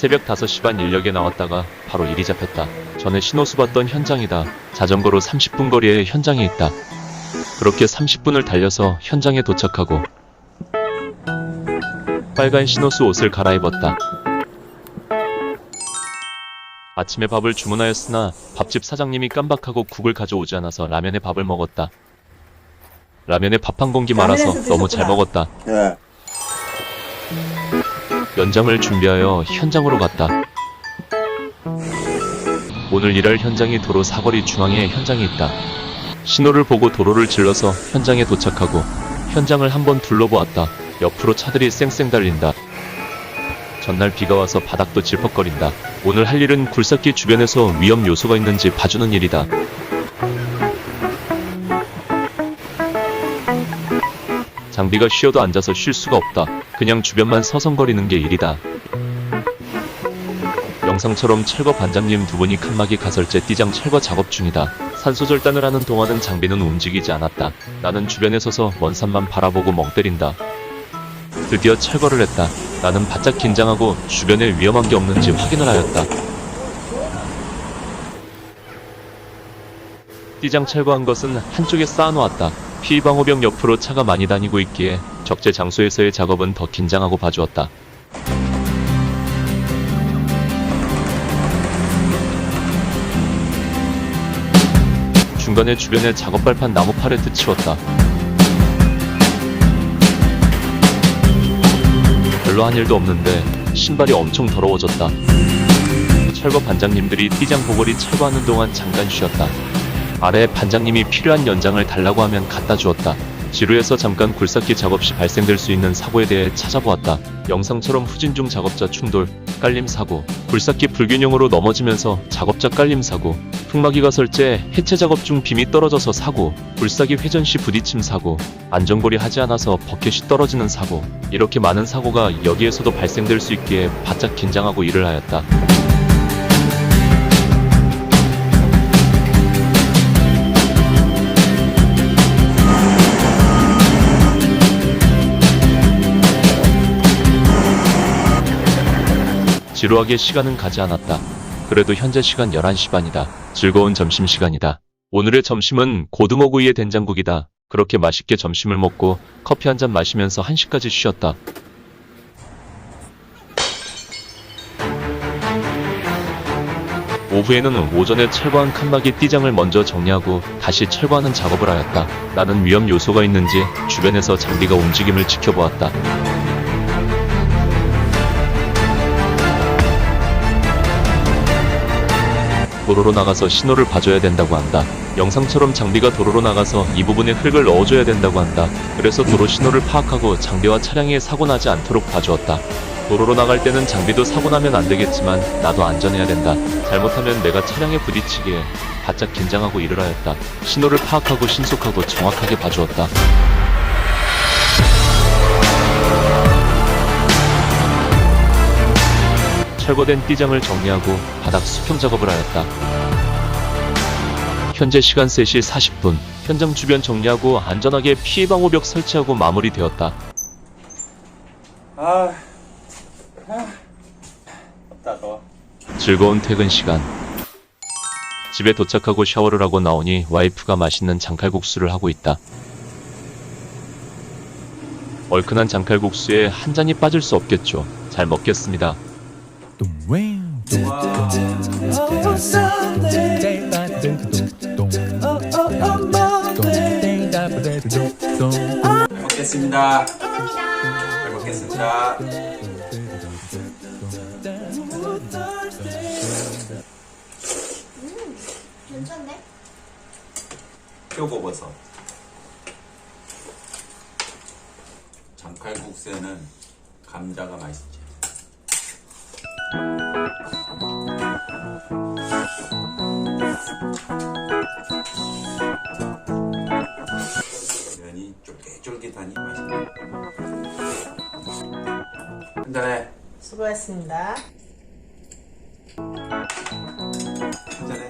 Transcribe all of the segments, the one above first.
새벽 5시 반 인력에 나왔다가 바로 일이 잡혔다. 전에 신호수 봤던 현장이다. 자전거로 30분 거리에 현장에 있다. 그렇게 30분을 달려서 현장에 도착하고 빨간 신호수 옷을 갈아입었다. 아침에 밥을 주문하였으나 밥집 사장님이 깜박하고 국을 가져오지 않아서 라면에 밥을 먹었다. 라면에 밥 한 공기 말아서 너무 잘. 먹었다. 예. 연장을 준비하여 현장으로 갔다. 오늘 일할 현장이 도로 사거리 중앙에 현장이 있다. 신호를 보고 도로를 질러서 현장에 도착하고 현장을 한번 둘러보았다. 옆으로 차들이 쌩쌩 달린다. 전날 비가 와서 바닥도 질퍽거린다. 오늘 할 일은 굴삭기 주변에서 위험 요소가 있는지 봐주는 일이다. 장비가 쉬어도 앉아서 쉴 수가 없다. 그냥 주변만 서성거리는 게 일이다. 영상처럼 철거 반장님 두 분이 칸막이 가설제 띠장 철거 작업 중이다. 산소 절단을 하는 동안은 장비는 움직이지 않았다. 나는 주변에 서서 먼 산만 바라보고 멍 때린다. 드디어 철거를 했다. 나는 바짝 긴장하고 주변에 위험한 게 없는지 확인을 하였다. 띠장 철거한 것은 한쪽에 쌓아놓았다. 피방호병 옆으로 차가 많이 다니고 있기에 적재 장소에서의 작업은 더 긴장하고 봐주었다. 중간에 주변에 작업 발판 나무 팔레트 치웠다. 별로 한 일도 없는데 신발이 엄청 더러워졌다. 철거 반장님들이 띠장 보거리 철거하는 동안 잠깐 쉬었다. 아래 반장님이 필요한 연장을 달라고 하면 갖다 주었다. 지루해서 잠깐 굴삭기 작업 시 발생될 수 있는 사고에 대해 찾아보았다. 영상처럼 후진 중 작업자 충돌, 깔림 사고, 굴삭기 불균형으로 넘어지면서 작업자 깔림 사고, 흙막이가 설제, 해체 작업 중 빔이 떨어져서 사고, 굴삭이 회전 시 부딪힘 사고, 안전고리 하지 않아서 버켓이 떨어지는 사고, 이렇게 많은 사고가 여기에서도 발생될 수 있기에 바짝 긴장하고 일을 하였다. 지루하게 시간은 가지 않았다. 그래도 현재 시간 11시 반이다. 즐거운 점심시간이다. 오늘의 점심은 고등어구이의 된장국이다. 그렇게 맛있게 점심을 먹고 커피 한 잔 마시면서 1시까지 쉬었다. 오후에는 오전에 철거한 칸막이 띠장을 먼저 정리하고 다시 철거하는 작업을 하였다. 나는 위험 요소가 있는지 주변에서 장비가 움직임을 지켜보았다. 도로로 나가서 신호를 봐줘야 된다고 한다. 영상처럼 장비가 도로로 나가서 이 부분에 흙을 넣어줘야 된다고 한다. 그래서 도로 신호를 파악하고 장비와 차량에 사고 나지 않도록 봐주었다. 도로로 나갈 때는 장비도 사고 나면 안 되겠지만 나도 안전해야 된다. 잘못하면 내가 차량에 부딪히기에 바짝 긴장하고 일을 하였다. 신호를 파악하고 신속하고 정확하게 봐주었다. 철거된 띠장을 정리하고 바닥 수평 작업을 하였다. 현재 시간 3시 40분. 현장 주변 정리하고 안전하게 피해 방호벽 설치하고 마무리되었다. 아. 아. 덥다 더워. 즐거운 퇴근 시간. 집에 도착하고 샤워를 하고 나오니 와이프가 맛있는 장칼국수를 하고 있다. 얼큰한 장칼국수에 한 잔이 빠질 수 없겠죠. 잘 먹겠습니다. 잘 먹겠습니다. 잘 먹겠습니다. 괜찮네. 표고버섯. 장칼국수에는 감자가 맛있지. 면이 쫄깃쫄깃하니 맛있네. 한잔해. 수고했습니다. 한잔해.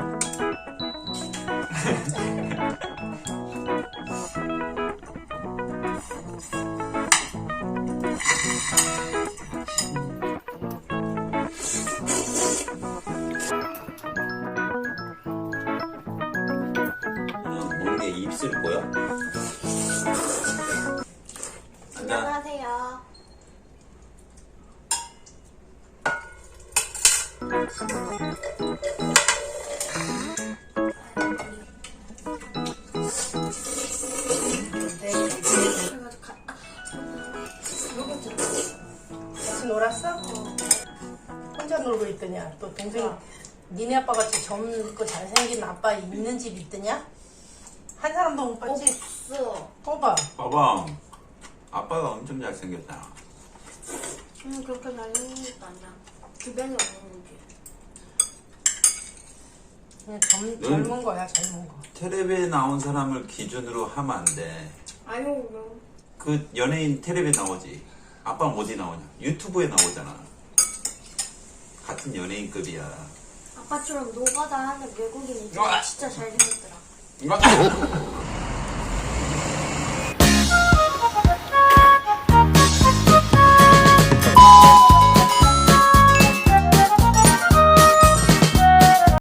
입술 보여? 안녕하세요. 같이 놀았어? 혼자 놀고 있더냐? 또 동생 니네 아빠 같이 젊고 잘생긴 아빠 있는 집 있더냐? 한 사람도 못 봤지? 없어. 뽑아. 봐봐. 아빠가 엄청 잘생겼잖아. 음, 그렇게 잘생긴 것도 아니야. 주변에 없는 거지. 그냥 젊, 넌- 젊은 거야, 젊은 거. 텔레비에 나온 사람을 기준으로 하면 안 돼. 아유, 뭐. 그 연예인 텔레비에 나오지. 아빠는 어디 나오냐? 유튜브에 나오잖아. 같은 연예인급이야. 아빠처럼 노가다 하는 외국인이 아! 진짜 잘생겼더라. 이거